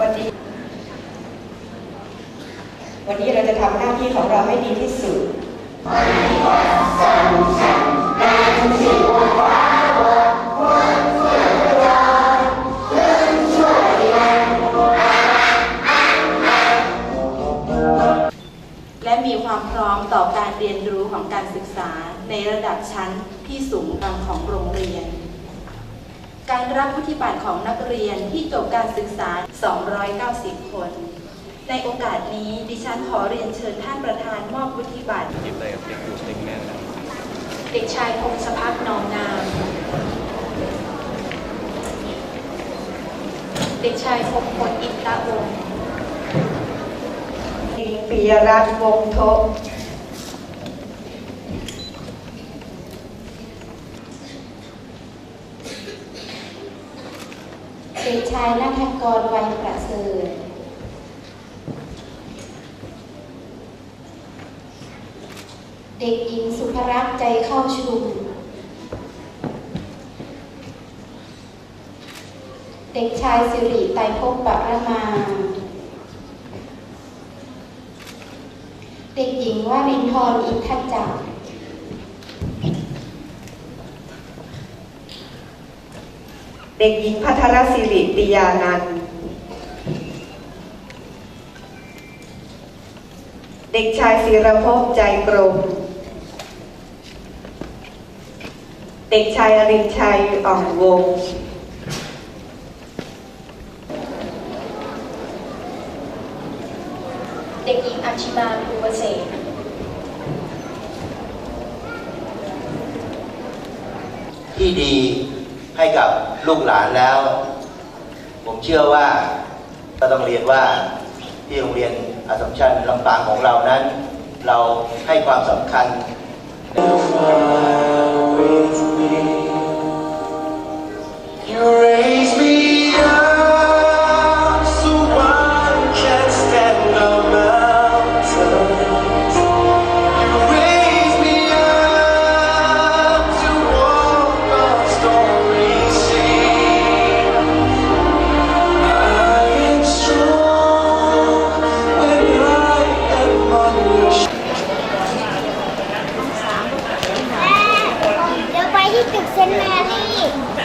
วันนี้ วันนี้เราจะทำหน้าที่ของเราให้ดีที่สุดและมีความพร้อมต่อการเรียนรู้ของการศึกษาในระดับชั้นที่สูงกลาของโรงเรียน การรับวุฒิบัตรของนักเรียนที่จบการศึกษา 290 คน ในโอกาสนี้ดิฉันขอเรียนเชิญท่านประธานมอบวุฒิบัตร เด็กชายพงศพักนองนาม เด็กชายพงพลอินตะวงศ์หญิงปิยรัตน์วงศ์ทบ เด็กชายนัทกรวัยประเสริฐเด็กหญิงสุภรักษ์ใจเข้าชุม เด็กชายสิริไตรภพปรมา เด็กหญิงวารินทร์อินทจักร เด็กหญิงพัทรศิริปิยานันท์เด็กชายศิรภพใจกรม เด็กชายอรินชัยอ่องวงศ์เด็กหญิงอัชชิมาภูเกษตรที่ดี ให้กับลูกหลานแล้ว ผมเชื่อว่าก็ต้องเรียนว่าที่โรงเรียนอาสมชัญลำปางของเรานั้น เราให้ความสำคัญ you can Mary.